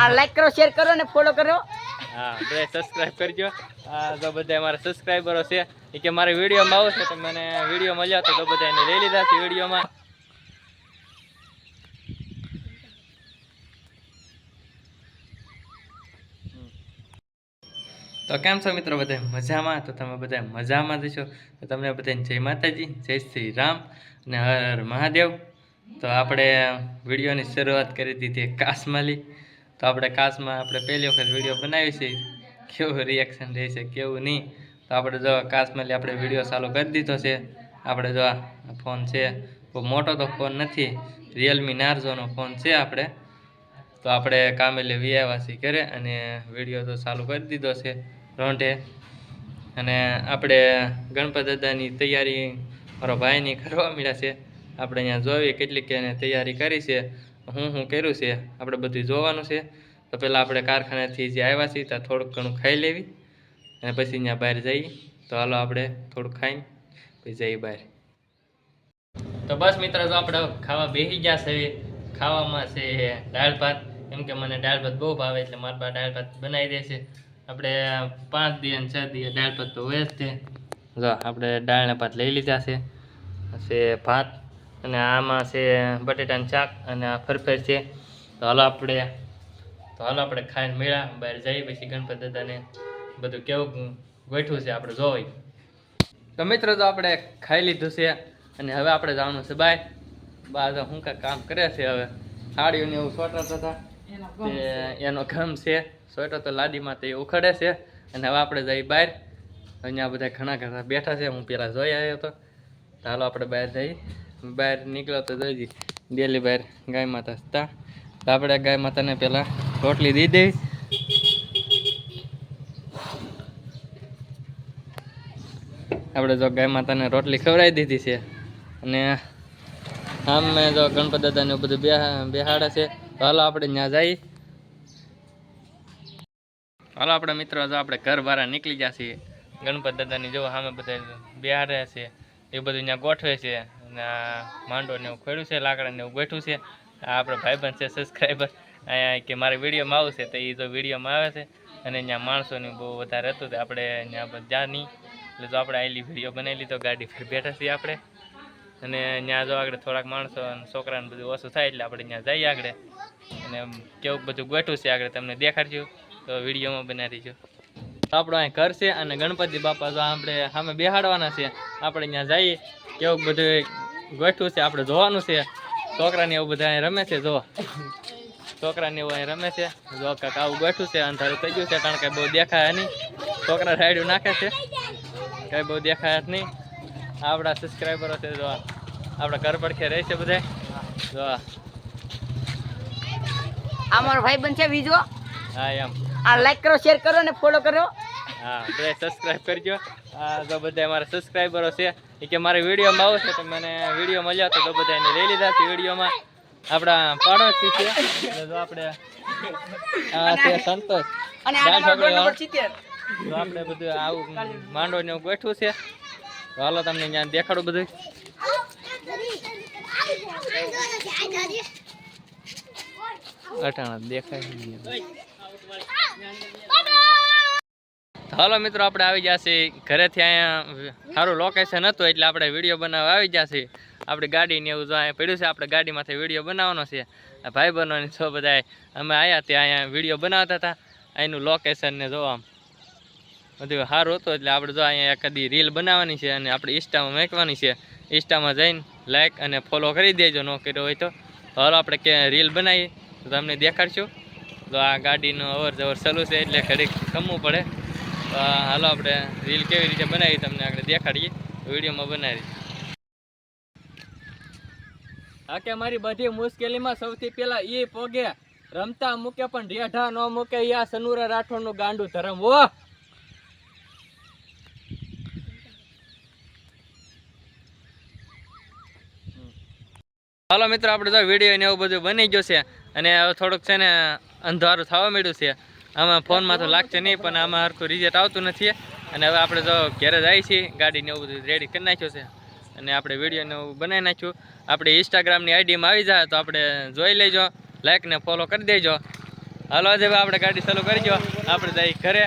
આ લાઈક કરો શેર કરો ને ફોલો કરો. હા સબસ્ક્રાઇબ કરજો. તો બધા અમારા સબસ્ક્રાઇબરો છે, એ કે મારે વિડીયોમાં આવશે, તો મને વીડિયો મળ્યો તો બધા એને લઈ લીધા છે વિડીયોમાં. તો કેમ છો મિત્રો બધા? મજામાં? તો તમે બધા મજામાં જશો તો તમને બધાને જય માતાજી, જય શ્રી રામ અને હર હર મહાદેવ. તો આપણે વિડીયોની શરૂઆત કરી દીધી કાસમાલી. તો આપણે કાચમાં આપણે પહેલી વખત વીડિયો બનાવી છે. કેવું રિએક્શન રહેશે કેવું નહીં? તો આપણે જો કાચમાં આપણે વીડિયો ચાલુ કરી દીધો છે. આપણે જો આ ફોન છે, બહુ મોટો તો ફોન નથી રિયલમી નાર્ઝોનો ફોન છે આપણે. તો આપણે કામેલે વિયાવાસી કરે અને વીડિયો તો ચાલુ કરી દીધો છે, રોંઢે. અને આપણે ગણપત દાદાની તૈયારી મારો ભાઈની કરવા મળ્યા છે. આપણે અહીંયા જોઈએ કેટલીક એને તૈયારી કરી છે. હું હું કર્યું છે? આપણે બધું જોવાનું છે. તો પહેલાં આપણે કારખાનાથી જે આવ્યા છીએ, ત્યાં થોડુંક ઘણું ખાઈ લેવી અને પછી ત્યાં બહાર જઈએ. તો હાલો આપણે થોડુંક ખાઈને પછી જઈએ બહાર. તો બસ મિત્ર તો આપણે ખાવા બેસી ગયા છે. ખાવામાં છે દાળ ભાત. કેમ કે મને દાળ ભાત બહુ ભાવે એટલે મારા બા દાળ ભાત બનાવી દે છે. આપણે પાંચ દિવસ છ દિવસ દાળ ભાત તો હોય જ છે જો આપણે દાળના ભાત લઈ લીધા છે. છે ભાત અને આમાં છે બટેટાનું શાક અને આ ફરફેર છે. તો હાલો આપણે તો હાલો આપણે ખાઈને મેળા બહાર જઈએ પછી ગણપત દાદાને બધું કેવું ગોઠવું છે આપણે જોઈ. તો મિત્રો તો આપણે ખાઈ લીધું છે અને હવે આપણે જવાનું છે બાય. બા તો શું કાંઈ કામ કરે છે હવે? સાડીઓને એવું સ્વેટર હતા એનો ગમ છે. સ્વેટર તો લાદીમાં તે ઉખડે છે. અને હવે આપણે જઈએ બહાર. અહીંયા બધા ઘણા ઘણા બેઠા છે. હું પહેલાં જોઈ આવ્યો હતો તો હાલો આપણે બહાર જઈ બહાર નીકળ્યો તો જોઈ ડેલી બહાર ગાય માતા હતા તો આપણે ગાય માતાને પેલા રોટલી દઈ દેવી આપણે જો ગાય માતાને રોટલી ખવડાવી દીધી છે. અને આમ મેં જો ગણપત દાદાને બધું બેહા, બેહાડે છે. હાલો આપણે ત્યાં જઈએ હાલો આપણે મિત્રો, જો આપણે ઘર બહાર નીકળી ગયા છીએ. ગણપત દાદાની જો સામે બધા બેહાડે છે. એ બધું ત્યાં ગોઠવે છે. આ માંડો ને એવું ખોડ્યું છે, લાકડા ને એવું બેઠું છે. આપણો ભાઈબંધ છે સબસ્ક્રાઈબર અહીંયા કે મારે વિડીયોમાં આવશે, તો એ જો વિડીયોમાં આવે છે, અને અહીંયા માણસોની બહુ વધારે હતું, તો આપણે અહીંયા બધા નહીં એટલે જો આપણે આઈલી વીડિયો બનાવી લીધો, ગાડી પર બેઠા છીએ આપણે અને ત્યાં જો આગળ થોડાક માણસો અને છોકરાને બધું ઓછું થાય, એટલે આપણે ત્યાં જઈએ આગળ. અને કેવું બધું ગોઠવું છે, આગળ તમને દેખાડજો. તો વિડીયોમાં બનાવી તો આપણો અહીં ઘર છે, અને ગણપતિ બાપા જો આપણે સામે બેહાડવાના છે આપણે ત્યાં જઈએ. કેવું બધું ગોઠવું છે આપણે જોવાનું છે. છોકરાને એવું બધા રમે છે જો. છોકરાને એવું અહીં રમે છે. જો કાંક આવું ગોઠવું છે અંધારું થઈ ગયું છે કારણ કે બહુ દેખાય નહીં. છોકરા રાયડું નાખે છે. કઈ બહુ દેખાય જ નહીં. આપણા સબસ્ક્રાઈબરો છે જો. આપણા ઘર પડખે રહે છે બધા. જો. આ મારો ભાઈ બન છે બીજો. હા એમ. આ લાઈક કરો શેર કરો ને ફોલો કરો. હા બધા સબસ્ક્રાઈબ કરજો. આ તો બધા મારા સબસ્ક્રાઈબરો છે. એ કે મારે વિડીયોમાં આવો છે તો મને વીડિયો મળ્યો તો તો બધા એને લઈ લીધા છે વિડીયોમાં. આપણા પાડોશી છે. જો આપણે આ છે સંતોષ. અને તો આપણે બધું આવું માંડો ને બેઠું ગોઠવું છે. તો હાલો તમને ત્યાં દેખાડું બધું. અટાણા દેખાય હાલો મિત્રો, આપણે આવી છીએ. ઘરેથી અહીંયા સારું લોકેશન હતું એટલે આપણે વીડિયો બનાવવા આવી છીએ. આપણી ગાડી ને એવું જો અહીંયા પડ્યું છે, આપણે ગાડીમાંથી વીડિયો બનાવવાનો છે. ભાઈ બનવાની છો બધા અમે આવ્યા ત્યાં અહીંયા વીડિયો બનાવતા હતા. અહીંનું લોકેશન ને જોવા બધું સારું હતું એટલે આપણે જો અહીંયા કદી રીલ બનાવવાની છે અને આપણે ઇન્સ્ટામાં મેંકવાની છે. ઇન્સ્ટામાં જઈને લાઈક અને ફોલો કરી દેજો, ન કર્યો હોય તો. હાલો આપણે કે રીલ બનાવીએ. તો તમને દેખાડશું. તો આ ગાડીનું અવર જવર ચાલુ છે એટલે ઘડીક કમવું પડે. તો હાલો આપણે રીલ કેવી રીતે બનાવી તમને આગળ દેખાડીએ, વિડીયોમાં બનાવી. હા કે મારી બધી મુશ્કેલીમાં સૌથી પહેલા એ પોગે, રમતા મૂકે પણ રેઢા ન મૂકે યા સનુરા રાઠોડનું ગાંડું ધરમ ઓ હાલો મિત્રો, આપણે તો વીડિયો ને એવું બધું બની ગયું છે અને થોડુંક છે ને અંધારું થવા માંડ્યું છે. આમાં ફોનમાં તો લાગશે નહીં, પણ આમાં સરખું રિઝલ્ટ આવતું નથી. અને હવે આપણે તો ઘરે જાય છીએ, ગાડીને એવું બધું રેડી કરી નાખ્યું છે. અને આપણે વિડીયોને એવું બનાવી નાખ્યું. આપણે ઇન્સ્ટાગ્રામની આઈડીમાં આવી જાય તો આપણે જોઈ લેજો લાઈક ને ફોલો કરી દેજો. હાલો, આજે આપણે ગાડી ચાલુ કરી દો આપણે જઈ ઘરે.